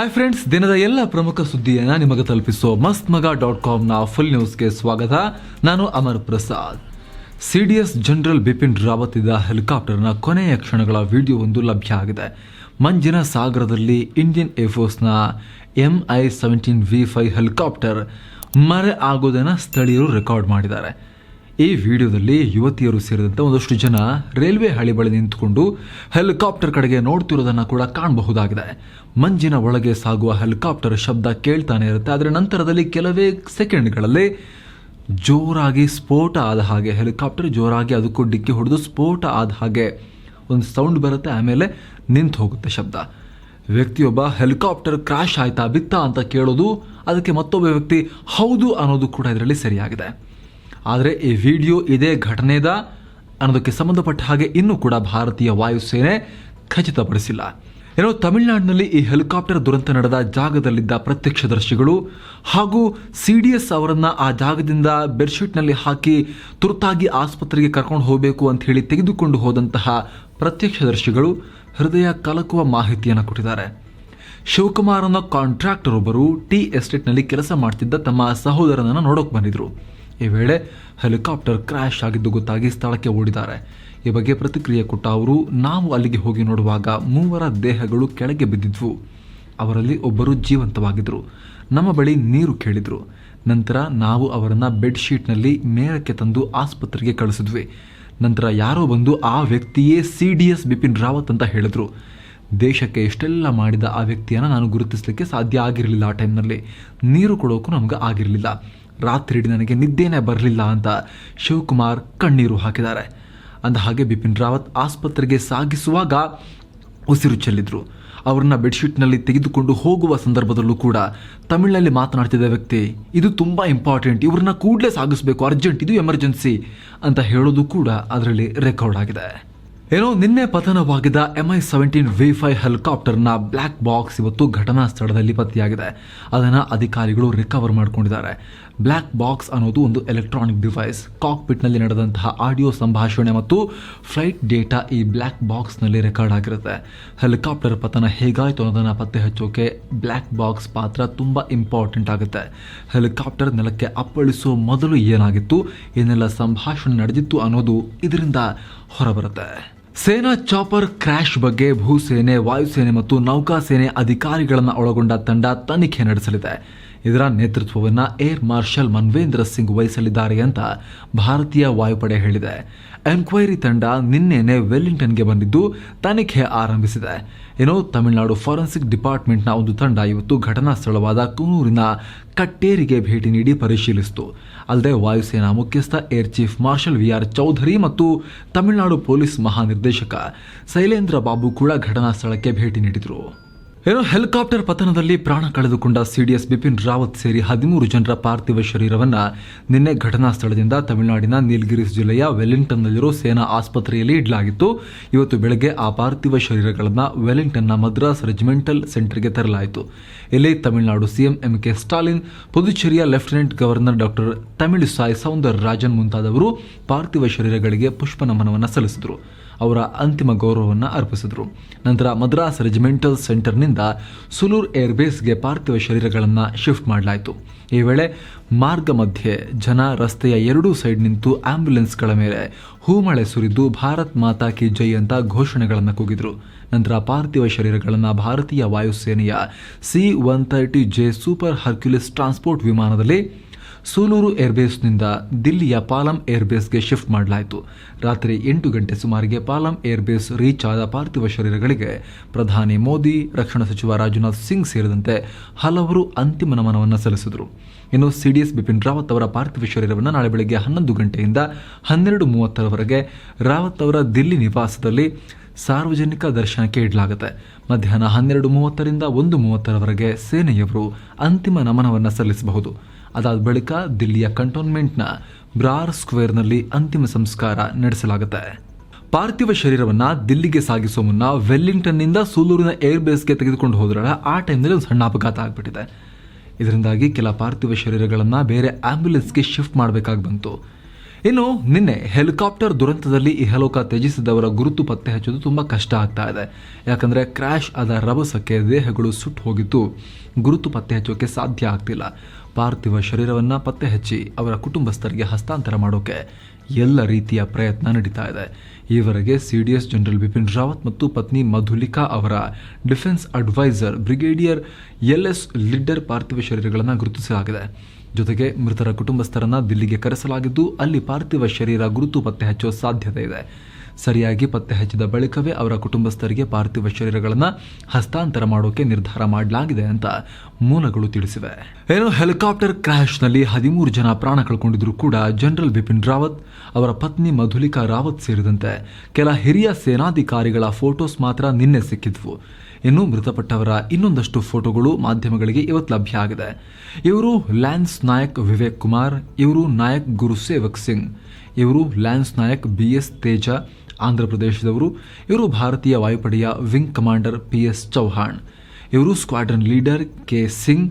Hi friends ದಿನದ ಎಲ್ಲ ಪ್ರಮುಖ ಸುದ್ದಿಯನ್ನು ನಿಮಗೆ ತಲುಪಿಸುವ ಮಸ್ತ್ ಮಗ ಡಾಟ್ ಕಾಮ್ನ ಫುಲ್ ನ್ಯೂಸ್ಗೆ ಸ್ವಾಗತ. ನಾನು Amar Prasad. C D S general Bipin Rawat ಇದ್ದ ಹೆಲಿಕಾಪ್ಟರ್ನ ಕೊನೆಯ ಕ್ಷಣಗಳ ವಿಡಿಯೋ ಒಂದು ಲಭ್ಯ ಆಗಿದೆ. ಮಂಜಿನ ಸಾಗರದಲ್ಲಿ Indian ಏರ್ಫೋರ್ಸ್ನ M I seventeen V five helicopter ಮರೆ ಆಗೋದನ್ನು ಸ್ಥಳೀಯರು ರೆಕಾರ್ಡ್ ಮಾಡಿದ್ದಾರೆ. ಈ ವಿಡಿಯೋದಲ್ಲಿ ಯುವತಿಯರು ಸೇರಿದಂತೆ ಒಂದಷ್ಟು ಜನ ರೈಲ್ವೆ ಹಳಿ ಬಳಿ ನಿಂತುಕೊಂಡು ಹೆಲಿಕಾಪ್ಟರ್ ಕಡೆಗೆ ನೋಡ್ತಿರೋದನ್ನು ಕೂಡ ಕಾಣಬಹುದಾಗಿದೆ. ಮಂಜಿನ ಒಳಗೆ ಸಾಗುವ ಹೆಲಿಕಾಪ್ಟರ್ ಶಬ್ದ ಕೇಳ್ತಾನೆ ಇರುತ್ತೆ ಅದರ ನಂತರದಲ್ಲಿ ಕೆಲವೇ ಸೆಕೆಂಡ್ಗಳಲ್ಲಿ ಜೋರಾಗಿ ಸ್ಫೋಟ ಆದ ಹಾಗೆ, ಹೆಲಿಕಾಪ್ಟರ್ ಜೋರಾಗಿ ಅದಕ್ಕೂ ಡಿಕ್ಕಿ ಹೊಡೆದು ಸ್ಫೋಟ ಆದ ಹಾಗೆ ಒಂದು ಸೌಂಡ್ ಬರುತ್ತೆ, ಆಮೇಲೆ ನಿಂತು ಹೋಗುತ್ತೆ ಶಬ್ದ. ವ್ಯಕ್ತಿಯೊಬ್ಬ ಹೆಲಿಕಾಪ್ಟರ್ ಕ್ರಾಶ್ ಆಯ್ತಾ ಬಿತ್ತಾ ಅಂತ ಕೇಳೋದು, ಅದಕ್ಕೆ ಮತ್ತೊಬ್ಬ ವ್ಯಕ್ತಿ ಹೌದು ಅನ್ನೋದು ಕೂಡ ಇದರಲ್ಲಿ ಸರಿಯಾಗಿದೆ. ಆದರೆ ಈ ವಿಡಿಯೋ ಇದೇ ಘಟನೆದ ಅನ್ನೋದಕ್ಕೆ ಸಂಬಂಧಪಟ್ಟ ಹಾಗೆ ಇನ್ನೂ ಕೂಡ ಭಾರತೀಯ ವಾಯುಸೇನೆ ಖಚಿತಪಡಿಸಿಲ್ಲ. ಏನೋ ತಮಿಳುನಾಡಿನಲ್ಲಿ ಈ ಹೆಲಿಕಾಪ್ಟರ್ ದುರಂತ ನಡೆದ ಜಾಗದಲ್ಲಿದ್ದ ಪ್ರತ್ಯಕ್ಷದರ್ಶಿಗಳು ಹಾಗೂ ಸಿ ಡಿ ಎಸ್ ಅವರನ್ನು ಆ ಜಾಗದಿಂದ ಬೆಡ್ಶೀಟ್ನಲ್ಲಿ ಹಾಕಿ ತುರ್ತಾಗಿ ಆಸ್ಪತ್ರೆಗೆ ಕರ್ಕೊಂಡು ಹೋಗಬೇಕು ಅಂತ ಹೇಳಿ ತೆಗೆದುಕೊಂಡು ಹೋದಂತಹ ಪ್ರತ್ಯಕ್ಷದರ್ಶಿಗಳು ಹೃದಯ ಕಲಕುವ ಮಾಹಿತಿಯನ್ನು ಕೊಟ್ಟಿದ್ದಾರೆ. ಶಿವಕುಮಾರ್ ಅನ್ನೋ ಕಾಂಟ್ರಾಕ್ಟರ್ ಒಬ್ಬರು ಟಿ ಎಸ್ಟೇಟ್ನಲ್ಲಿ ಕೆಲಸ ಮಾಡ್ತಿದ್ದ ತಮ್ಮ ಸಹೋದರನನ್ನು ನೋಡೋಕೆ ಬಂದಿದ್ರು. ಈ ವೇಳೆ ಹೆಲಿಕಾಪ್ಟರ್ ಕ್ರ್ಯಾಶ್ ಆಗಿದ್ದು ಗೊತ್ತಾಗಿ ಸ್ಥಳಕ್ಕೆ ಓಡಿದ್ದಾರೆ. ಈ ಬಗ್ಗೆ ಪ್ರತಿಕ್ರಿಯೆ ಕೊಟ್ಟ ಅವರು, ನಾವು ಅಲ್ಲಿಗೆ ಹೋಗಿ ನೋಡುವಾಗ ಮೂವರ ದೇಹಗಳು ಕೆಳಗೆ ಬಿದ್ದಿದ್ವು. ಅವರಲ್ಲಿ ಒಬ್ಬರು ಜೀವಂತವಾಗಿದ್ದರು. ನಮ್ಮ ಬಳಿ ನೀರು ಕೇಳಿದರು. ನಂತರ ನಾವು ಅವರನ್ನು ಬೆಡ್ಶೀಟ್ನಲ್ಲಿ ಮೇಲಕ್ಕೆ ತಂದು ಆಸ್ಪತ್ರೆಗೆ ಕಳಿಸಿದ್ವಿ. ನಂತರ ಯಾರೋ ಬಂದು ಆ ವ್ಯಕ್ತಿಯೇ C D S Bipin Rawat ಅಂತ ಹೇಳಿದ್ರು. ದೇಶಕ್ಕೆ ಎಷ್ಟೆಲ್ಲ ಮಾಡಿದ ಆ ವ್ಯಕ್ತಿಯನ್ನು ನಾನು ಗುರುತಿಸಲಿಕ್ಕೆ ಸಾಧ್ಯ ಆಗಿರಲಿಲ್ಲ ಆ ಟೈಮ್ನಲ್ಲಿ. ನೀರು ಕೊಡೋಕ್ಕೂ ನಮ್ಗೆ ಆಗಿರಲಿಲ್ಲ. ರಾತ್ರಿ ನನಗೆ ನಿದ್ದೆನೇ ಬರಲಿಲ್ಲ ಅಂತ ಶಿವಕುಮಾರ್ ಕಣ್ಣೀರು ಹಾಕಿದ್ದಾರೆ. ಅಂದ ಹಾಗೆ ಬಿಪಿನ್ ರಾವತ್ ಆಸ್ಪತ್ರೆಗೆ ಸಾಗಿಸುವಾಗ ಉಸಿರು ಚೆಲ್ಲಿದ್ರು. ಅವ್ರನ್ನ ಬೆಡ್ಶೀಟ್ನಲ್ಲಿ ತೆಗೆದುಕೊಂಡು ಹೋಗುವ ಸಂದರ್ಭದಲ್ಲೂ ಕೂಡ ತಮಿಳಿನಲ್ಲಿ ಮಾತನಾಡ್ತಿದ್ದ ವ್ಯಕ್ತಿ, ಇದು ತುಂಬ ಇಂಪಾರ್ಟೆಂಟ್, ಇವ್ರನ್ನ ಕೂಡಲೇ ಸಾಗಿಸಬೇಕು, ಅರ್ಜೆಂಟ್, ಇದು ಎಮರ್ಜೆನ್ಸಿ ಅಂತ ಹೇಳೋದು ಕೂಡ ಅದರಲ್ಲಿ ರೆಕಾರ್ಡ್ ಆಗಿದೆ. ಏನೋ ನಿನ್ನೆ ಪತನವಾಗಿದ್ದ ಎಂಐ ಸೆವೆಂಟೀನ್ ವಿ ಫೈ ಹೆಲಿಕಾಪ್ಟರ್ನ ಬ್ಲ್ಯಾಕ್ ಬಾಕ್ಸ್ ಇವತ್ತು ಘಟನಾ ಸ್ಥಳದಲ್ಲಿ ಪತ್ತೆಯಾಗಿದೆ. ಅದನ್ನು ಅಧಿಕಾರಿಗಳು ರಿಕವರ್ ಮಾಡಿಕೊಂಡಿದ್ದಾರೆ. ಬ್ಲ್ಯಾಕ್ ಬಾಕ್ಸ್ ಅನ್ನೋದು ಒಂದು ಎಲೆಕ್ಟ್ರಾನಿಕ್ ಡಿವೈಸ್ ಕಾಕ್ಪಿಟ್ನಲ್ಲಿ ನಡೆದಂತಹ ಆಡಿಯೋ ಸಂಭಾಷಣೆ ಮತ್ತು ಫ್ಲೈಟ್ ಡೇಟಾ ಈ ಬ್ಲ್ಯಾಕ್ ಬಾಕ್ಸ್ನಲ್ಲಿ ರೆಕಾರ್ಡ್ ಆಗಿರುತ್ತೆ. ಹೆಲಿಕಾಪ್ಟರ್ ಪತನ ಹೇಗಾಯಿತು ಅನ್ನೋದನ್ನು ಪತ್ತೆ ಹಚ್ಚೋಕೆ ಬ್ಲ್ಯಾಕ್ ಬಾಕ್ಸ್ ಪಾತ್ರ ತುಂಬ ಇಂಪಾರ್ಟೆಂಟ್ ಆಗುತ್ತೆ. ಹೆಲಿಕಾಪ್ಟರ್ ನೆಲಕ್ಕೆ ಅಪ್ಪಳಿಸೋ ಮೊದಲು ಏನಾಗಿತ್ತು, ಏನೆಲ್ಲ ಸಂಭಾಷಣೆ ನಡೆದಿತ್ತು ಅನ್ನೋದು ಇದರಿಂದ ಹೊರಬರುತ್ತೆ. ಸೇನಾ ಚಾಪರ್ ಕ್ರ್ಯಾಶ್ ಬಗ್ಗೆ ಭೂಸೇನೆ ವಾಯುಸೇನೆ ಮತ್ತು ನೌಕಾಸೇನೆ ಅಧಿಕಾರಿಗಳನ್ನು ಒಳಗೊಂಡ ತಂಡ ತನಿಖೆ ನಡೆಸಲಿದೆ. ಇದರ ನೇತೃತ್ವವನ್ನು ಏರ್ ಮಾರ್ಷಲ್ ಮನ್ವೇಂದ್ರ ಸಿಂಗ್ ವಹಿಸಲಿದ್ದಾರೆ ಅಂತ ಭಾರತೀಯ ವಾಯುಪಡೆ ಹೇಳಿದೆ. ಎನ್ಕ್ವೈರಿ ತಂಡ ನಿನ್ನೆನೆ ವೆಲ್ಲಿಂಗ್ಟನ್ಗೆ ಬಂದಿದ್ದು ತನಿಖೆ ಆರಂಭಿಸಿದೆ. ಏನೋ ತಮಿಳುನಾಡು ಫಾರೆನ್ಸಿಕ್ ಡಿಪಾರ್ಟ್ಮೆಂಟ್ನ ಒಂದು ತಂಡ ಇವತ್ತು ಘಟನಾ ಸ್ಥಳವಾದ ಕುನೂರಿನ ಕಟ್ಟೇರಿಗೆ ಭೇಟಿ ನೀಡಿ ಪರಿಶೀಲಿಸಿತು. ಅಲ್ಲದೆ ವಾಯುಸೇನಾ ಮುಖ್ಯಸ್ಥ air chief marshal V R Chaudhari ಮತ್ತು ತಮಿಳುನಾಡು ಪೊಲೀಸ್ ಮಹಾನಿರ್ದೇಶಕ ಶೈಲೇಂದ್ರ ಬಾಬು ಕೂಡ ಘಟನಾ ಸ್ಥಳಕ್ಕೆ ಭೇಟಿ ನೀಡಿದರು. ಏನೋ ಹೆಲಿಕಾಪ್ಟರ್ ಪತನದಲ್ಲಿ ಪ್ರಾಣ ಕಳೆದುಕೊಂಡ ಸಿಡಿಎಸ್ ಬಿಪಿನ್ ರಾವತ್ ಸೇರಿ ಹದಿಮೂರು ಜನರ ಪಾರ್ಥಿವ ಶರೀರವನ್ನು ನಿನ್ನೆ ಘಟನಾ ಸ್ಥಳದಿಂದ ತಮಿಳುನಾಡಿನ ನೀಲಗಿರಿಸ್ ಜಿಲ್ಲೆಯ ವೆಲ್ಲಿಂಗ್ಟನ್ನಲ್ಲಿರೋ ಸೇನಾ ಆಸ್ಪತ್ರೆಯಲ್ಲಿ ಇಡಲಾಗಿತ್ತು. ಇವತ್ತು ಬೆಳಗ್ಗೆ ಆ ಪಾರ್ಥಿವ ಶರೀರಗಳನ್ನು ವೆಲ್ಲಿಂಗ್ಟನ್ನ ಮದ್ರಾಸ್ ರೆಜಿಮೆಂಟಲ್ ಸೆಂಟರ್ಗೆ ತರಲಾಯಿತು. ಇಲ್ಲಿ Tamil Nadu CM M K Stalin, ಪುದುಚೇರಿಯ lieutenant governor doctor Tamilisai Soundararajan ಮುಂತಾದವರು ಪಾರ್ಥಿವ ಶರೀರಗಳಿಗೆ ಪುಷ್ಪ ನಮನವನ್ನು ಸಲ್ಲಿಸಿದರು. ಅವರ ಅಂತಿಮ ಗೌರವವನ್ನು ಅರ್ಪಿಸಿದರು. ನಂತರ ಮದ್ರಾಸ್ ರೆಜಿಮೆಂಟಲ್ ಸೆಂಟರ್ನಿಂದ ಸುಲೂರ್ ಏರ್ಬೇಸ್ಗೆ ಪಾರ್ಥಿವ ಶರೀರಗಳನ್ನು ಶಿಫ್ಟ್ ಮಾಡಲಾಯಿತು. ಈ ವೇಳೆ ಮಾರ್ಗ ಮಧ್ಯೆ ಜನ ರಸ್ತೆಯ ಎರಡೂ ಸೈಡ್ ನಿಂತು ಆಂಬ್ಯುಲೆನ್ಸ್ಗಳ ಮೇಲೆ ಹೂಮಳೆ ಸುರಿದು ಭಾರತ್ ಮಾತಾ ಕಿ ಜೈ ಅಂತ ಘೋಷಣೆಗಳನ್ನು ಕೂಗಿದರು. ನಂತರ ಪಾರ್ಥಿವ ಶರೀರಗಳನ್ನು ಭಾರತೀಯ ವಾಯುಸೇನೆಯ C one thirty J super Hercules transport ವಿಮಾನದಲ್ಲಿ ಸೂಲೂರು ಏರ್ಬೇಸ್ನಿಂದ ದಿಲ್ಲಿಯ ಪಾಲಂ ಏರ್ಬೇಸ್ಗೆ ಶಿಫ್ಟ್ ಮಾಡಲಾಯಿತು. ರಾತ್ರಿ ಎಂಟು ಗಂಟೆ ಸುಮಾರಿಗೆ ಪಾಲಂ ಏರ್ಬೇಸ್ ರೀಚ್ ಆದ ಪಾರ್ಥಿವ ಶರೀರಗಳಿಗೆ ಪ್ರಧಾನಿ ಮೋದಿ, ರಕ್ಷಣಾ ಸಚಿವ ರಾಜನಾಥ್ ಸಿಂಗ್ ಸೇರಿದಂತೆ ಹಲವರು ಅಂತಿಮ ನಮನವನ್ನು ಸಲ್ಲಿಸಿದರು. ಇನ್ನು ಸಿಡಿಎಸ್ ಬಿಪಿನ್ ರಾವತ್ ಅವರ ಪಾರ್ಥಿವ ಶರೀರವನ್ನು ನಾಳೆ ಬೆಳಗ್ಗೆ ಹನ್ನೊಂದು ಗಂಟೆಯಿಂದ ಹನ್ನೆರಡು ಮೂವತ್ತರವರೆಗೆ ರಾವತ್ ಅವರ ದಿಲ್ಲಿ ನಿವಾಸದಲ್ಲಿ ಸಾರ್ವಜನಿಕ ದರ್ಶನಕ್ಕೆ ಇಡಲಾಗುತ್ತೆ. ಮಧ್ಯಾಹ್ನ ಹನ್ನೆರಡು ಮೂವತ್ತರಿಂದ ಒಂದು ಮೂವತ್ತರವರೆಗೆ ಸೇನೆಯವರು ಅಂತಿಮ ನಮನವನ್ನು ಸಲ್ಲಿಸಬಹುದು. ಅದಾದ ಬಳಿಕ ದಿಲ್ಲಿಯ ಕಂಟೋನ್ಮೆಂಟ್ನ ಬ್ರಾರ್ ಸ್ಕ್ವೇರ್ನಲ್ಲಿ ಅಂತಿಮ ಸಂಸ್ಕಾರ ನಡೆಸಲಾಗುತ್ತೆ. ಪಾರ್ಥಿವ ಶರೀರವನ್ನು ದಿಲ್ಲಿಗೆ ಸಾಗಿಸುವ ಮುನ್ನ ವೆಲ್ಲಿಂಗ್ಟನ್ನಿಂದ ಸೂಲೂರಿನ ಏರ್ಬೇಸ್ಗೆ ತೆಗೆದುಕೊಂಡು ಹೋದ್ರಲ್ಲ, ಆ ಟೈಮ್ನಲ್ಲಿ ಒಂದು ಸಣ್ಣ ಅಪಘಾತ ಆಗಿಬಿಟ್ಟಿದೆ. ಇದರಿಂದಾಗಿ ಕೆಲ ಪಾರ್ಥಿವ ಶರೀರಗಳನ್ನು ಬೇರೆ ಆ್ಯಂಬುಲೆನ್ಸ್ಗೆ ಶಿಫ್ಟ್ ಮಾಡಬೇಕಾಗಿ ಬಂತು. ಇನ್ನು ನಿನ್ನೆ ಹೆಲಿಕಾಪ್ಟರ್ ದುರಂತದಲ್ಲಿ ಇಹಲೋಕ ತ್ಯಜಿಸಿದವರ ಗುರುತು ಪತ್ತೆ ಹಚ್ಚೋದು ತುಂಬ ಕಷ್ಟ ಆಗ್ತಾ ಇದೆ. ಯಾಕಂದರೆ ಕ್ರ್ಯಾಶ್ ಆದ ರಭಸಕ್ಕೆ ದೇಹಗಳು ಸುಟ್ಟು ಹೋಗಿದ್ದು ಗುರುತು ಪತ್ತೆ ಹಚ್ಚೋಕೆ ಸಾಧ್ಯ ಆಗ್ತಿಲ್ಲ. ಪಾರ್ಥಿವ ಶರೀರವನ್ನು ಪತ್ತೆ ಹಚ್ಚಿ ಅವರ ಕುಟುಂಬಸ್ಥರಿಗೆ ಹಸ್ತಾಂತರ ಮಾಡೋಕೆ ಎಲ್ಲ ರೀತಿಯ ಪ್ರಯತ್ನ ನಡೀತಾ ಇದೆ. ಈವರೆಗೆ C D S general Bipin Rawat ಮತ್ತು ಪತ್ನಿ ಮಧುಲಿಕಾ ಅವರ defence adviser brigadier L S Lidder ಪಾರ್ಥಿವ ಶರೀರಗಳನ್ನು ಗುರುತಿಸಲಾಗಿದೆ. ಜೊತೆಗೆ ಮೃತರ ಕುಟುಂಬಸ್ಥರನ್ನ ದಿಲ್ಲಿಗೆ ಕರೆಸಲಾಗಿದ್ದು, ಅಲ್ಲಿ ಪಾರ್ಥಿವ ಶರೀರ ಗುರುತು ಪತ್ತೆ ಹಚ್ಚುವ ಸಾಧ್ಯತೆ ಇದೆ. ಸರಿಯಾಗಿ ಪತ್ತೆ ಹಚ್ಚಿದ ಬಳಿಕವೇ ಅವರ ಕುಟುಂಬಸ್ಥರಿಗೆ ಪಾರ್ಥಿವ ಶರೀರಗಳನ್ನು ಹಸ್ತಾಂತರ ಮಾಡೋಕೆ ನಿರ್ಧಾರ ಮಾಡಲಾಗಿದೆ ಅಂತ ಮೂಲಗಳು ತಿಳಿಸಿವೆ. ಏನು, ಹೆಲಿಕಾಪ್ಟರ್ ಕ್ರ್ಯಾಶ್ನಲ್ಲಿ ಹದಿಮೂರು ಜನ ಪ್ರಾಣ ಕಳ್ಕೊಂಡಿದ್ರು ಕೂಡ ಜನರಲ್ ಬಿಪಿನ್ ರಾವತ್, ಅವರ ಪತ್ನಿ ಮಧುಲಿಕಾ ರಾವತ್ ಸೇರಿದಂತೆ ಕೆಲ ಹಿರಿಯ ಸೇನಾಧಿಕಾರಿಗಳ ಫೋಟೋಸ್ ಮಾತ್ರ ನಿನ್ನೆ ಸಿಕ್ಕಿದ್ವು. ಇನ್ನು ಮೃತಪಟ್ಟವರ ಇನ್ನೊಂದಷ್ಟು ಫೋಟೋಗಳು ಮಾಧ್ಯಮಗಳಿಗೆ ಇವತ್ತು ಲಭ್ಯ ಆಗಿದೆ. ಇವರು ಲ್ಯಾನ್ಸ್ ನಾಯಕ್ ವಿವೇಕ್ ಕುಮಾರ್, ಇವರು ನಾಯಕ್ ಗುರುಸೇವಕ್ ಸಿಂಗ್, ಇವರು lance Naik B S Teja, Andhra ಇವರು ಭಾರತೀಯ ವಾಯುಪಡೆಯ wing commander P S Chauhan, ಇವರು ಸ್ಕ್ವಾಡ್ರನ್ ಲೀಡರ್ ಕೆ ಸಿಂಗ್,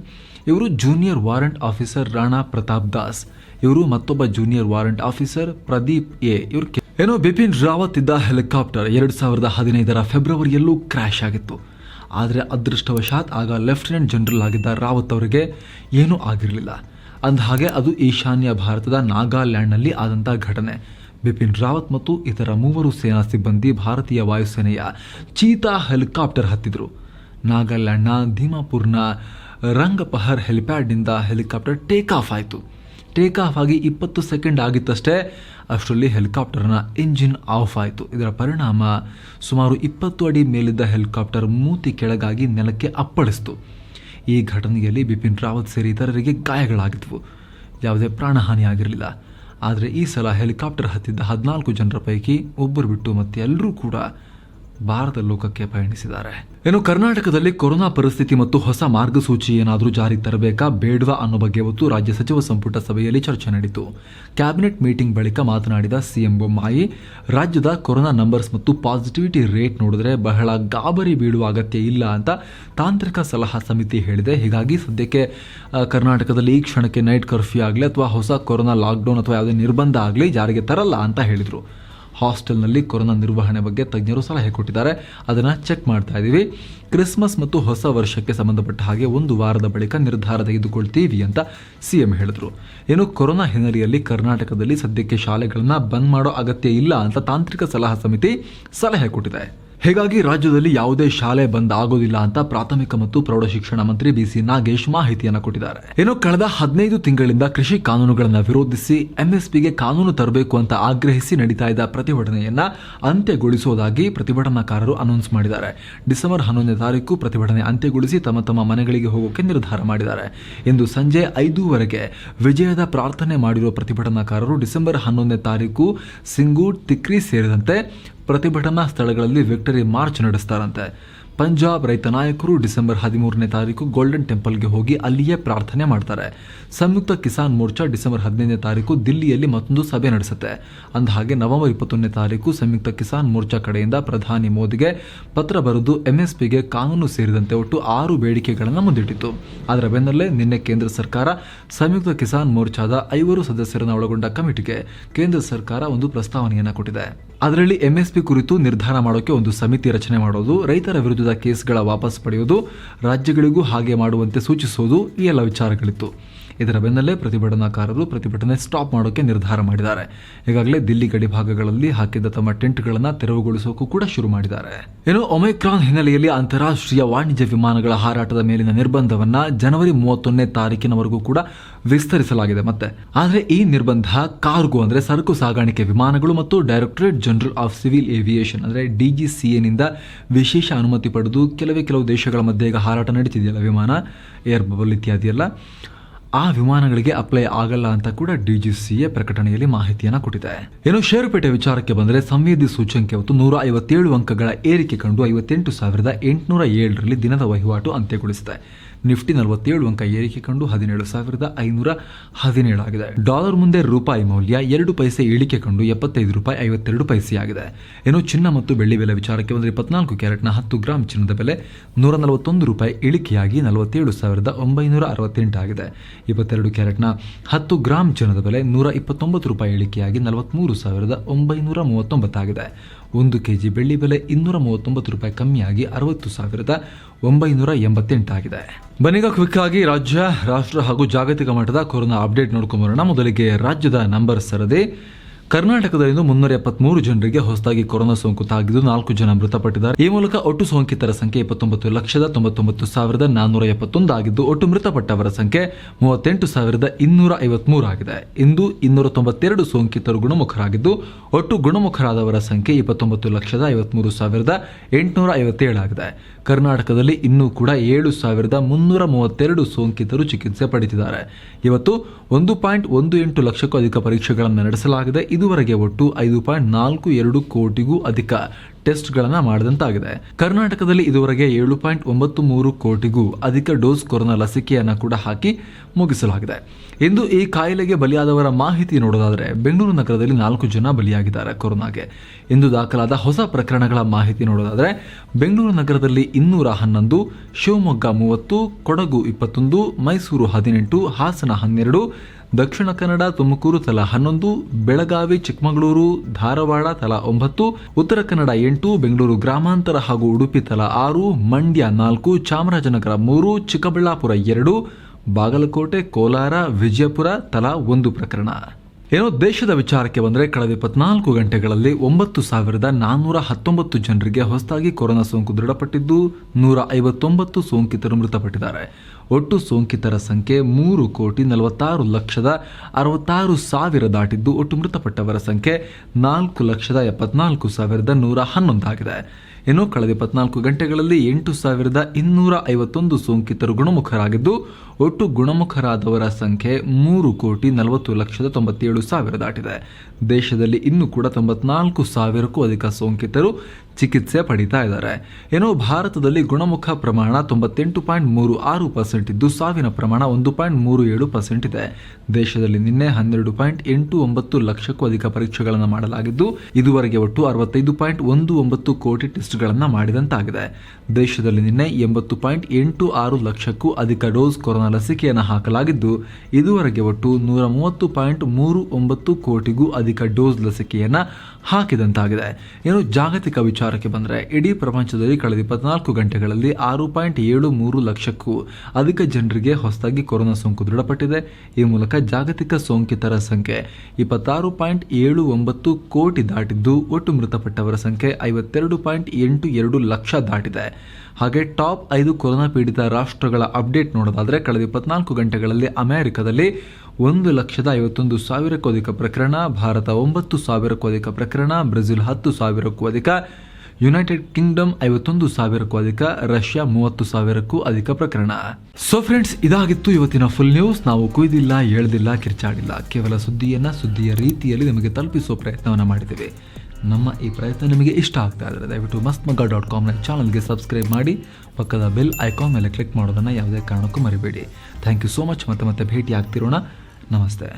ಇವರು junior warrant officer Rana Pratap Das, ಇವರು ಮತ್ತೊಬ್ಬ junior warrant officer Pradeep A. ಇವರು ಏನೋ ಬಿಪಿನ್ ರಾವತ್ ಇದ್ದ ಹೆಲಿಕಾಪ್ಟರ್ ಎರಡು ಸಾವಿರದ ಹದಿನೈದರ ಫೆಬ್ರವರಿಯಲ್ಲೂ ಕ್ರ್ಯಾಶ್ ಆಗಿತ್ತು. ಆದರೆ ಅದೃಷ್ಟವಶಾತ್ ಆಗ ಲೆಫ್ಟಿನೆಂಟ್ ಜನರಲ್ ಆಗಿದ್ದ ರಾವತ್ ಅವರಿಗೆ ಏನೂ ಆಗಿರಲಿಲ್ಲ. ಅಂದಹಾಗೆ ಅದು ಈಶಾನ್ಯ ಭಾರತದ ನಾಗಾಲ್ಯಾಂಡ್ನಲ್ಲಿ ಆದಂಥ ಘಟನೆ. ಬಿಪಿನ್ ರಾವತ್ ಮತ್ತು ಇತರ ಮೂವರು ಸೇನಾ ಸಿಬ್ಬಂದಿ ಭಾರತೀಯ ವಾಯುಸೇನೆಯ ಚೀತಾ ಹೆಲಿಕಾಪ್ಟರ್ ಹತ್ತಿದ್ರು. ನಾಗಾಲ್ಯಾಂಡ್ನ ಧೀಮಾಪುರ್ನ ರಂಗಪಹರ್ ಹೆಲಿಪ್ಯಾಡ್ನಿಂದ ಹೆಲಿಕಾಪ್ಟರ್ ಟೇಕ್ ಆಫ್ ಆಯಿತು. ಟೇಕ್ ಆಫ್ ಆಗಿ ಇಪ್ಪತ್ತು ಸೆಕೆಂಡ್ ಆಗಿತ್ತಷ್ಟೇ, ಅಷ್ಟರಲ್ಲಿ ಹೆಲಿಕಾಪ್ಟರ್ನ ಇಂಜಿನ್ ಆಫ್ ಆಯಿತು. ಇದರ ಪರಿಣಾಮ ಸುಮಾರು ಇಪ್ಪತ್ತು ಅಡಿ ಮೇಲಿದ್ದ ಹೆಲಿಕಾಪ್ಟರ್ ಮೂತಿ ಕೆಳಗಾಗಿ ನೆಲಕ್ಕೆ ಅಪ್ಪಳಿಸ್ತು. ಈ ಘಟನೆಯಲ್ಲಿ ಬಿಪಿನ್ ರಾವತ್ ಸೇರಿ ಇತರರಿಗೆ ಗಾಯಗಳಾಗಿದ್ವು. ಯಾವುದೇ ಪ್ರಾಣಹಾನಿ ಆಗಿರಲಿಲ್ಲ. ಆದರೆ ಈ ಸಲ ಹೆಲಿಕಾಪ್ಟರ್ ಹತ್ತಿದ್ದ ಹದಿನಾಲ್ಕು ಜನರ ಪೈಕಿ ಒಬ್ಬರು ಬಿಟ್ಟು ಮತ್ತೆ ಎಲ್ಲರೂ ಕೂಡ ಭಾರತ ಲೋಕಕ್ಕೆ ಪಯಣಿಸಿದ್ದಾರೆ. ಇನ್ನು ಕರ್ನಾಟಕದಲ್ಲಿ ಕೊರೋನಾ ಪರಿಸ್ಥಿತಿ ಮತ್ತು ಹೊಸ ಮಾರ್ಗಸೂಚಿ ಏನಾದರೂ ಜಾರಿಗೆ ತರಬೇಕಾ? ಬೇಡವಾ ಅನ್ನೋ ಬಗ್ಗೆ ಇವತ್ತು ರಾಜ್ಯ ಸಚಿವ ಸಂಪುಟ ಸಭೆಯಲ್ಲಿ ಚರ್ಚೆ ನಡೆಯಿತು. ಕ್ಯಾಬಿನೆಟ್ ಮೀಟಿಂಗ್ ಬಳಿಕ ಮಾತನಾಡಿದ ಸಿಎಂ ಬೊಮ್ಮಾಯಿ, ರಾಜ್ಯದ ಕೊರೋನಾ ನಂಬರ್ಸ್ ಮತ್ತು ಪಾಸಿಟಿವಿಟಿ ರೇಟ್ ನೋಡಿದ್ರೆ ಬಹಳ ಗಾಬರಿ ಬೀಳುವ ಅಗತ್ಯ ಇಲ್ಲ ಅಂತ ತಾಂತ್ರಿಕ ಸಲಹಾ ಸಮಿತಿ ಹೇಳಿದೆ. ಹೀಗಾಗಿ ಸದ್ಯಕ್ಕೆ ಕರ್ನಾಟಕದಲ್ಲಿ ಈ ಕ್ಷಣಕ್ಕೆ ನೈಟ್ ಕರ್ಫ್ಯೂ ಆಗಲಿ ಅಥವಾ ಹೊಸ ಕೊರೋನಾ ಲಾಕ್ಡೌನ್ ಅಥವಾ ಯಾವುದೇ ನಿರ್ಬಂಧ ಆಗಲಿ ಜಾರಿಗೆ ತರಲ್ಲ ಅಂತ ಹೇಳಿದರು. ಹಾಸ್ಟೆಲ್ನಲ್ಲಿ ಕೊರೋನಾ ನಿರ್ವಹಣೆ ಬಗ್ಗೆ ತಜ್ಞರು ಸಲಹೆ ಕೊಟ್ಟಿದ್ದಾರೆ. ಅದನ್ನು ಚೆಕ್ ಮಾಡ್ತಾ ಇದ್ದೀವಿ ಕ್ರಿಸ್ಮಸ್ ಮತ್ತು ಹೊಸ ವರ್ಷಕ್ಕೆ ಸಂಬಂಧಪಟ್ಟ ಹಾಗೆ ಒಂದು ವಾರದ ಬಳಿಕ ನಿರ್ಧಾರ ತೆಗೆದುಕೊಳ್ತೀವಿ ಅಂತ ಸಿಎಂ ಹೇಳಿದರು. ಏನು, ಕೊರೋನಾ ಹಿನ್ನೆಲೆಯಲ್ಲಿ ಕರ್ನಾಟಕದಲ್ಲಿ ಸದ್ಯಕ್ಕೆ ಶಾಲೆಗಳನ್ನು ಬಂದ್ ಮಾಡೋ ಅಗತ್ಯ ಇಲ್ಲ ಅಂತ ತಾಂತ್ರಿಕ ಸಲಹಾ ಸಮಿತಿ ಸಲಹೆ ಕೊಟ್ಟಿದೆ. ಹೀಗಾಗಿ ರಾಜ್ಯದಲ್ಲಿ ಯಾವುದೇ ಶಾಲೆ ಬಂದ್ ಆಗೋದಿಲ್ಲ ಅಂತ ಪ್ರಾಥಮಿಕ ಮತ್ತು ಪ್ರೌಢಶಿಕ್ಷಣ ಮಂತ್ರಿ ಬಿಸಿ ನಾಗೇಶ್ ಮಾಹಿತಿಯನ್ನು ಕೊಟ್ಟಿದ್ದಾರೆ. ಇನ್ನು ಕಳೆದ ಹದಿನೈದು ತಿಂಗಳಿಂದ ಕೃಷಿ ಕಾನೂನುಗಳನ್ನು ವಿರೋಧಿಸಿ ಎಂಎಸ್ಪಿಗೆ ಕಾನೂನು ತರಬೇಕು ಅಂತ ಆಗ್ರಹಿಸಿ ನಡೀತಾ ಇದ್ದ ಪ್ರತಿಭಟನೆಯನ್ನ ಅಂತ್ಯಗೊಳಿಸುವುದಾಗಿ ಪ್ರತಿಭಟನಾಕಾರರು ಅನೌನ್ಸ್ ಮಾಡಿದ್ದಾರೆ. ಡಿಸೆಂಬರ್ ಹನ್ನೊಂದನೇ ತಾರೀಕು ಪ್ರತಿಭಟನೆ ಅಂತ್ಯಗೊಳಿಸಿ ತಮ್ಮ ತಮ್ಮ ಮನೆಗಳಿಗೆ ಹೋಗೋಕೆ ನಿರ್ಧಾರ ಮಾಡಿದ್ದಾರೆ. ಇಂದು ಸಂಜೆ ಐದೂವರೆಗೆ ವಿಜಯದ ಪ್ರಾರ್ಥನೆ ಮಾಡಿರುವ ಪ್ರತಿಭಟನಾಕಾರರು ಡಿಸೆಂಬರ್ ಹನ್ನೊಂದನೇ ತಾರೀಕು ಸಿಂಗೂರ್ ತಿಕ್ರಿ ಸೇರಿದಂತೆ ಪ್ರತಿಭಟನಾ ಸ್ಥಳಗಳಲ್ಲಿ ವಿಕ್ಟರಿ ಮಾರ್ಚ್ ನಡೆಸ್ತಾರಂತೆ. ಪಂಜಾಬ್ ರೈತ ನಾಯಕರು ಡಿಸೆಂಬರ್ ಹದಿಮೂರನೇ ತಾರೀಕು ಗೋಲ್ಡನ್ ಟೆಂಪಲ್ಗೆ ಹೋಗಿ ಅಲ್ಲಿಯೇ ಪ್ರಾರ್ಥನೆ ಮಾಡ್ತಾರೆ. ಸಂಯುಕ್ತ ಕಿಸಾನ್ ಮೋರ್ಚಾ ಡಿಸೆಂಬರ್ ಹದಿನೈದನೇ ತಾರೀಕು ದಿಲ್ಲಿಯಲ್ಲಿ ಮತ್ತೊಂದು ಸಭೆ ನಡೆಸುತ್ತೆ. ಅಂದಹಾಗೆ ನವೆಂಬರ್ ಇಪ್ಪತ್ತೊಂದನೇ ತಾರೀಕು ಸಂಯುಕ್ತ ಕಿಸಾನ್ ಮೋರ್ಚಾ ಕಡೆಯಿಂದ ಪ್ರಧಾನಿ ಮೋದಿಗೆ ಪತ್ರ ಬರೆದು ಎಂಎಸ್ಪಿಗೆ ಕಾನೂನು ಸೇರಿದಂತೆ ಒಟ್ಟು ಆರು ಬೇಡಿಕೆಗಳನ್ನು ಮುಂದಿಟ್ಟಿತು. ಅದರ ಬೆನ್ನಲ್ಲೇ ನಿನ್ನೆ ಕೇಂದ್ರ ಸರ್ಕಾರ ಸಂಯುಕ್ತ ಕಿಸಾನ್ ಮೋರ್ಚಾದ ಐವರು ಸದಸ್ಯರನ್ನು ಒಳಗೊಂಡ ಕಮಿಟಿಗೆ ಕೇಂದ್ರ ಸರ್ಕಾರ ಒಂದು ಪ್ರಸ್ತಾವನೆಯನ್ನು ಕೊಟ್ಟಿದೆ. ಅದರಲ್ಲಿ ಎಂಎಸ್ಪಿ ಕುರಿತು ನಿರ್ಧಾರ ಮಾಡೋಕೆ ಒಂದು ಸಮಿತಿ ರಚನೆ ಮಾಡೋದು ರೈತರ ವಿರುದ್ಧದ ಕೇಸ್ಗಳ ವಾಪಸ್ ಪಡೆಯುವುದು ರಾಜ್ಯಗಳಿಗೂ ಹಾಗೆ ಮಾಡುವಂತೆ ಸೂಚಿಸುವುದು ಈ ಎಲ್ಲ ವಿಚಾರಗಳಿತ್ತು. ಇದರ ಬೆನ್ನಲ್ಲೇ ಪ್ರತಿಭಟನಾಕಾರರು ಪ್ರತಿಭಟನೆ ಸ್ಟಾಪ್ ಮಾಡೋಕೆ ನಿರ್ಧಾರ ಮಾಡಿದ್ದಾರೆ. ಈಗಾಗಲೇ ದಿಲ್ಲಿ ಗಡಿ ಭಾಗಗಳಲ್ಲಿ ಹಾಕಿದ್ದ ತಮ್ಮ ಟೆಂಟ್ಗಳನ್ನು ತೆರವುಗೊಳಿಸೋಕು ಕೂಡ ಶುರು ಮಾಡಿದ್ದಾರೆ. ಇನ್ನು ಒಮೈಕ್ರಾನ್ ಹಿನ್ನೆಲೆಯಲ್ಲಿ ಅಂತಾರಾಷ್ಟ್ರೀಯ ವಾಣಿಜ್ಯ ವಿಮಾನಗಳ ಹಾರಾಟದ ಮೇಲಿನ ನಿರ್ಬಂಧವನ್ನ ಜನವರಿ ಮೂವತ್ತೊಂದನೇ ತಾರೀಕಿನವರೆಗೂ ಕೂಡ ವಿಸ್ತರಿಸಲಾಗಿದೆ ಮತ್ತೆ. ಆದರೆ ಈ ನಿರ್ಬಂಧ ಕಾರ್ಗೋ ಅಂದ್ರೆ ಸರಕು ಸಾಗಾಣಿಕೆ ವಿಮಾನಗಳು ಮತ್ತು directorate general of civil aviation ಅಂದ್ರೆ ಡಿಜಿಸಿಎನಿಂದ ವಿಶೇಷ ಅನುಮತಿ ಪಡೆದು ಕೆಲವೇ ಕೆಲವು ದೇಶಗಳ ಮಧ್ಯೆ ಈಗ ಹಾರಾಟ ನಡೀತಿದೆಯಲ್ಲ ವಿಮಾನ, ಏರ್ ಬಬಲ್ ಇತ್ಯಾದಿ ಎಲ್ಲ. ಆ ವಿಮಾನಗಳಿಗೆ ಅಪ್ಲೈ ಆಗಲ್ಲ ಅಂತ ಕೂಡ ಡಿಜಿಸಿಎ ಪ್ರಕಟಣೆಯಲ್ಲಿ ಮಾಹಿತಿಯನ್ನು ಕೊಟ್ಟಿದೆ. ಇನ್ನು ಷೇರುಪೇಟೆ ವಿಚಾರಕ್ಕೆ ಬಂದರೆ ಸಂವೇದಿ ಸೂಚ್ಯಂಕ ಇವತ್ತು ನೂರ ಐವತ್ತೇಳು ಅಂಕಗಳ ಏರಿಕೆ ಕಂಡು ಐವತ್ತೆಂಟು ಸಾವಿರದ ಎಂಟುನೂರ ಏಳರಲ್ಲಿ ದಿನದ ವಹಿವಾಟು ಅಂತ್ಯಗೊಳಿಸಿದೆ. ನಿಫ್ಟಿ ನಲವತ್ತೇಳು ಅಂಕ ಏರಿಕೆ ಕಂಡು ಹದಿನೇಳು ಸಾವಿರದ ಐನೂರ ಹದಿನೇಳು ಆಗಿದೆ. ಡಾಲರ್ ಮುಂದೆ ರೂಪಾಯಿ ಮೌಲ್ಯ ಎರಡು ಪೈಸೆ ಇಳಿಕೆ ಕಂಡು ಎಪ್ಪತ್ತೈದು ರೂಪಾಯಿ ಐವತ್ತೆರಡು ಪೈಸೆಯಾಗಿದೆ ಇನ್ನು ಚಿನ್ನ ಮತ್ತು ಬೆಳ್ಳಿ ಬೆಲೆ ವಿಚಾರಕ್ಕೆ ಬಂದರೆ ಇಪ್ಪತ್ನಾಲ್ಕು ಕ್ಯಾರೆಟ್ನ ಹತ್ತು ಗ್ರಾಂ ಚಿನ್ನದ ಬೆಲೆ ನೂರ ನಲವತ್ತೊಂದು ರೂಪಾಯಿ ಇಳಿಕೆಯಾಗಿ ನಲವತ್ತೇಳು ಸಾವಿರದ ಒಂಬೈನೂರ ಅರವತ್ತೆಂಟು ಆಗಿದೆ. ಇಪ್ಪತ್ತೆರಡು ಕ್ಯಾರೆಟ್ನ ಹತ್ತು ಗ್ರಾಂ ಚಿನ್ನದ ಬೆಲೆ ನೂರ ಇಪ್ಪತ್ತೊಂಬತ್ತು ರೂಪಾಯಿ ಇಳಿಕೆಯಾಗಿ ನಲವತ್ತ್ಮೂರು ಸಾವಿರದ ಒಂಬೈನೂರ ಮೂವತ್ತೊಂಬತ್ತಾಗಿದೆ ಒಂದು ಕೆಜಿ ಬೆಳ್ಳಿ ಬೆಲೆ ಇನ್ನೂರ ಮೂವತ್ತೊಂಬತ್ತು ರೂಪಾಯಿ ಕಮ್ಮಿಯಾಗಿ ಅರವತ್ತು ಸಾವಿರದ ಒಂಬೈನೂರ ಎಂಬತ್ತೆಂಟಾಗಿದೆ ಬನಿಗ ಕ್ವಿಕ್ ಆಗಿ ರಾಜ್ಯ, ರಾಷ್ಟ್ರ ಹಾಗೂ ಜಾಗತಿಕ ಮಟ್ಟದ ಕೊರೋನಾ ಅಪ್ಡೇಟ್ ನೋಡ್ಕೊಂಬರೋಣ. ಮೊದಲಿಗೆ ರಾಜ್ಯದ ನಂಬರ್ ಸರದಿ. ಕರ್ನಾಟಕದಲ್ಲಿಂದು ಮುನ್ನೂರ ಎಪ್ಪತ್ಮೂರು ಜನರಿಗೆ ಹೊಸದಾಗಿ ಕೊರೋನಾ ಸೋಂಕು ತಾಗಿದ್ದು ನಾಲ್ಕು ಜನ ಮೃತಪಟ್ಟಿದ್ದಾರೆ. ಈ ಮೂಲಕ ಒಟ್ಟು ಸೋಂಕಿತರ ಸಂಖ್ಯೆ ಇಪ್ಪತ್ತೊಂಬತ್ತು ಲಕ್ಷದ ತೊಂಬತ್ತೊಂಬತ್ತು ಸಾವಿರದ ನಾನ್ನೂರ ಎಪ್ಪತ್ತೊಂದು ಆಗಿದ್ದು ಒಟ್ಟು ಮೃತಪಟ್ಟವರ ಸಂಖ್ಯೆ ಮೂವತ್ತೆಂಟು ಸಾವಿರದ ಇನ್ನೂರ ಐವತ್ಮೂರು ಆಗಿದೆ. ಇಂದು ಇನ್ನೂರ ತೊಂಬತ್ತೆರಡು ಸೋಂಕಿತರು ಗುಣಮುಖರಾಗಿದ್ದು ಒಟ್ಟು ಗುಣಮುಖರಾದವರ ಸಂಖ್ಯೆ ಇಪ್ಪತ್ತೊಂಬತ್ತು ಲಕ್ಷದ ಐವತ್ಮೂರು ಸಾವಿರದ ಎಂಟುನೂರ ಐವತ್ತೇಳು ಆಗಿದೆ. ಕರ್ನಾಟಕದಲ್ಲಿ ಇನ್ನೂ ಕೂಡ ಏಳು ಸಾವಿರದ ಮುನ್ನೂರ ಮೂವತ್ತೆರಡು ಸೋಂಕಿತರು ಚಿಕಿತ್ಸೆ ಪಡೆದಿದ್ದಾರೆ. ಇವತ್ತು ಒಂದು ಪಾಯಿಂಟ್ ಒಂದು ಎಂಟು ಲಕ್ಷಕ್ಕೂ ಅಧಿಕ ಪರೀಕ್ಷೆಗಳನ್ನು ನಡೆಸಲಾಗಿದೆ. ಇದುವರೆಗೆ ಒಟ್ಟು ಐದು ಪಾಯಿಂಟ್ ನಾಲ್ಕು ಎರಡು ಕೋಟಿಗೂ ಅಧಿಕ ಟೆಸ್ಟ್ಗಳನ್ನು ಮಾಡಿದಂತಾಗಿದೆ. ಕರ್ನಾಟಕದಲ್ಲಿ ಇದುವರೆಗೆ ಏಳು ಪಾಯಿಂಟ್ ಒಂಬತ್ತು ಮೂರು ಕೋಟಿಗೂ ಅಧಿಕ ಡೋಸ್ ಕೊರೋನಾ ಲಸಿಕೆಯನ್ನು ಕೂಡ ಹಾಕಿ ಮುಗಿಸಲಾಗಿದೆ. ಇಂದು ಈ ಕಾಯಿಲೆಗೆ ಬಲಿಯಾದವರ ಮಾಹಿತಿ ನೋಡೋದಾದರೆ ಬೆಂಗಳೂರು ನಗರದಲ್ಲಿ ನಾಲ್ಕು ಜನ ಬಲಿಯಾಗಿದ್ದಾರೆ ಕೊರೋನಾಗೆ. ಇಂದು ದಾಖಲಾದ ಹೊಸ ಪ್ರಕರಣಗಳ ಮಾಹಿತಿ ನೋಡೋದಾದರೆ ಬೆಂಗಳೂರು ನಗರದಲ್ಲಿ ಇನ್ನೂರ ಹನ್ನೊಂದು, ಶಿವಮೊಗ್ಗ ಮೂವತ್ತು, ಕೊಡಗು ಇಪ್ಪತ್ತೊಂದು, ಮೈಸೂರು ಹದಿನೆಂಟು, ಹಾಸನ ಹನ್ನೆರಡು ದಕ್ಷಿಣ ಕನ್ನಡ ತುಮಕೂರು ತಲಾ ಹನ್ನೊಂದು, ಬೆಳಗಾವಿ, ಚಿಕ್ಕಮಗಳೂರು, ಧಾರವಾಡ ತಲಾ ಒಂಬತ್ತು, ಉತ್ತರ ಕನ್ನಡ ಎಂಟು, ಬೆಂಗಳೂರು ಗ್ರಾಮಾಂತರ ಹಾಗೂ ಉಡುಪಿ ತಲಾ ಆರು, ಮಂಡ್ಯ ನಾಲ್ಕು, ಚಾಮರಾಜನಗರ ಮೂರು, ಚಿಕ್ಕಬಳ್ಳಾಪುರ ಎರಡು, ಬಾಗಲಕೋಟೆ, ಕೋಲಾರ, ವಿಜಯಪುರ ತಲಾ ಒಂದು ಪ್ರಕರಣ. ಏನೋ ದೇಶದ ವಿಚಾರಕ್ಕೆ ಬಂದರೆ ಕಳೆದ ಇಪ್ಪತ್ನಾಲ್ಕು ಗಂಟೆಗಳಲ್ಲಿ ಒಂಬತ್ತು ಸಾವಿರದ ನಾನ್ನೂರ ಹತ್ತೊಂಬತ್ತು ಜನರಿಗೆ ಹೊಸದಾಗಿ ಕೊರೋನಾ ಸೋಂಕು ದೃಢಪಟ್ಟಿದ್ದು ನೂರ ಐವತ್ತೊಂಬತ್ತು ಸೋಂಕಿತರು ಮೃತಪಟ್ಟಿದ್ದಾರೆ. ಒಟ್ಟು ಸೋಂಕಿತರ ಸಂಖ್ಯೆ ಮೂರು ಕೋಟಿ ನಲವತ್ತಾರು ಲಕ್ಷದ ಅರವತ್ತಾರು ಸಾವಿರ ದಾಟಿದ್ದು ಒಟ್ಟು ಮೃತಪಟ್ಟವರ ಸಂಖ್ಯೆ ನಾಲ್ಕು ಲಕ್ಷದ ಎಪ್ಪತ್ನಾಲ್ಕು ಸಾವಿರದ ನೂರ ಹನ್ನೊಂದಾಗಿದೆ. ಇನ್ನು ಕಳೆದ ಇಪ್ಪತ್ನಾಲ್ಕು ಗಂಟೆಗಳಲ್ಲಿ ಎಂಟು ಸಾವಿರದ ಇನ್ನೂರ ಐವತ್ತೊಂದು ಸೋಂಕಿತರು ಗುಣಮುಖರಾಗಿದ್ದು, ಒಟ್ಟು ಗುಣಮುಖರಾದವರ ಸಂಖ್ಯೆ ಮೂರು ಕೋಟಿ ನಲವತ್ತು ಲಕ್ಷದ ತೊಂಬತ್ತೇಳು ಸಾವಿರ ದಾಟಿದೆ. ದೇಶದಲ್ಲಿ ಇನ್ನೂ ಕೂಡ ತೊಂಬತ್ನಾಲ್ಕು ಸಾವಿರಕ್ಕೂ ಅಧಿಕ ಸೋಂಕಿತರು ಚಿಕಿತ್ಸೆ ಪಡಿತಾ ಇದ್ದಾರೆ. ಏನೋ ಭಾರತದಲ್ಲಿ ಗುಣಮುಖ ಪ್ರಮಾಣ ತೊಂಬತ್ತೆಂಟು ಪಾಯಿಂಟ್ ಮೂರು ಆರು ಪರ್ಸೆಂಟ್ ಇದ್ದು ಸಾವಿನ ಪ್ರಮಾಣ ಒಂದು ಪಾಯಿಂಟ್ ಮೂರು ಏಳು ಪರ್ಸೆಂಟ್ ಇದೆ. ದೇಶದಲ್ಲಿ ನಿನ್ನೆ ಹನ್ನೆರಡು ಪಾಯಿಂಟ್ ಎಂಟು ಒಂಬತ್ತು ಲಕ್ಷಕ್ಕೂ ಅಧಿಕ ಪರೀಕ್ಷೆಗಳನ್ನು ಮಾಡಲಾಗಿದ್ದು, ಇದುವರೆಗೆ ಒಟ್ಟು ಅರವತ್ತೈದು ಪಾಯಿಂಟ್ ಒಂದು ಒಂಬತ್ತು ಕೋಟಿ ಟೆಸ್ಟ್ಗಳನ್ನು ಮಾಡಿದಂತಾಗಿದೆ. ದೇಶದಲ್ಲಿ ನಿನ್ನೆ ಎಂಬತ್ತು ಪಾಯಿಂಟ್ ಎಂಟು ಆರು ಲಕ್ಷಕ್ಕೂ ಅಧಿಕ ಡೋಸ್ ಕೊರೋನಾ ಲಸಿಕೆಯನ್ನು ಹಾಕಲಾಗಿದ್ದು, ಇದುವರೆಗೆ ಒಟ್ಟು ನೂರ ಮೂವತ್ತು ಪಾಯಿಂಟ್ ಮೂರು ಒಂಬತ್ತು ಕೋಟಿಗೂ ಅಧಿಕ ಡೋಸ್ ಲಸಿಕೆಯನ್ನು ಹಾಕಿದಂತಾಗಿದೆ. ಏನು ಜಾಗತಿಕ ವಿಚಾರಕ್ಕೆ ಬಂದರೆ, ಇಡೀ ಪ್ರಪಂಚದಲ್ಲಿ ಕಳೆದ ಇಪ್ಪತ್ನಾಲ್ಕು ಗಂಟೆಗಳಲ್ಲಿ ಆರು ಪಾಯಿಂಟ್ ಏಳು ಮೂರು ಲಕ್ಷಕ್ಕೂ ಅಧಿಕ ಜನರಿಗೆ ಹೊಸದಾಗಿ ಕೊರೋನಾ ಸೋಂಕು ದೃಢಪಟ್ಟಿದೆ. ಈ ಮೂಲಕ ಜಾಗತಿಕ ಸೋಂಕಿತರ ಸಂಖ್ಯೆ ಇಪ್ಪತ್ತಾರು ಪಾಯಿಂಟ್ ಏಳು ಒಂಬತ್ತು ಕೋಟಿ ದಾಟಿದ್ದು, ಒಟ್ಟು ಮೃತಪಟ್ಟವರ ಸಂಖ್ಯೆ ಐವತ್ತೆರಡು ಪಾಯಿಂಟ್ ಎಂಟು ಎರಡು ಲಕ್ಷ ದಾಟಿದೆ. ಹಾಗೆ ಟಾಪ್ ಐದು ಕೊರೋನಾ ಪೀಡಿತ ರಾಷ್ಟ್ರಗಳ ಅಪ್ಡೇಟ್ ನೋಡೋದಾದರೆ, ಕಳೆದ ಇಪ್ಪತ್ನಾಲ್ಕು ಗಂಟೆಗಳಲ್ಲಿ ಅಮೆರಿಕದಲ್ಲಿ ಒಂದು ಲಕ್ಷದ ಐವತ್ತೊಂದು ಸಾವಿರಕ್ಕೂ ಅಧಿಕ ಪ್ರಕರಣ, ಭಾರತ ಒಂಬತ್ತು ಸಾವಿರಕ್ಕೂ ಅಧಿಕ ಪ್ರಕರಣ, ಬ್ರೆಜಿಲ್ ಹತ್ತು ಸಾವಿರಕ್ಕೂ ಅಧಿಕ, ಯುನೈಟೆಡ್ ಕಿಂಗ್ಡಮ್ ಐವತ್ತೊಂದು ಸಾವಿರಕ್ಕೂ ಅಧಿಕ, ರಷ್ಯಾ ಮೂವತ್ತು ಸಾವಿರಕ್ಕೂ ಅಧಿಕ ಪ್ರಕರಣ. ಸೊ ಫ್ರೆಂಡ್ಸ್ ಇದಾಗಿತ್ತು ಇವತ್ತಿನ ಫುಲ್ ನ್ಯೂಸ್ ನಾವು ಕುಯ್ದಿಲ್ಲ, ಹೇಳದಿಲ್ಲ, ಕಿರ್ಚಾಡಿಲ್ಲ. ಕೇವಲ ಸುದ್ದಿಯನ್ನ ಸುದ್ದಿಯ ರೀತಿಯಲ್ಲಿ ನಿಮಗೆ ತಲುಪಿಸುವ ಪ್ರಯತ್ನವನ್ನು ಮಾಡಿದ್ದೇವೆ. ನಮ್ಮ ಈ ಪ್ರಯತ್ನ ನಿಮಗೆ ಇಷ್ಟ ಆಗ್ತಾ ಇದ್ದರೆ ದಯವಿಟ್ಟು ಮಸ್ತ್ ಮಗ ಡಾಟ್ ಕಾಮ್ನ ಚಾನಲ್ಗೆ ಸಬ್ಸ್ಕ್ರೈಬ್ ಮಾಡಿ, ಪಕ್ಕದ ಬೆಲ್ ಐಕಾನ್ ಮೇಲೆ ಕ್ಲಿಕ್ ಮಾಡೋದನ್ನು ಯಾವುದೇ ಕಾರಣಕ್ಕೂ ಮರಿಬೇಡಿ. ಥ್ಯಾಂಕ್ ಯು ಸೋ ಮಚ್ ಮತ್ತೆ ಮತ್ತೆ ಭೇಟಿ ಆಗ್ತಿರೋಣ నమస్తే.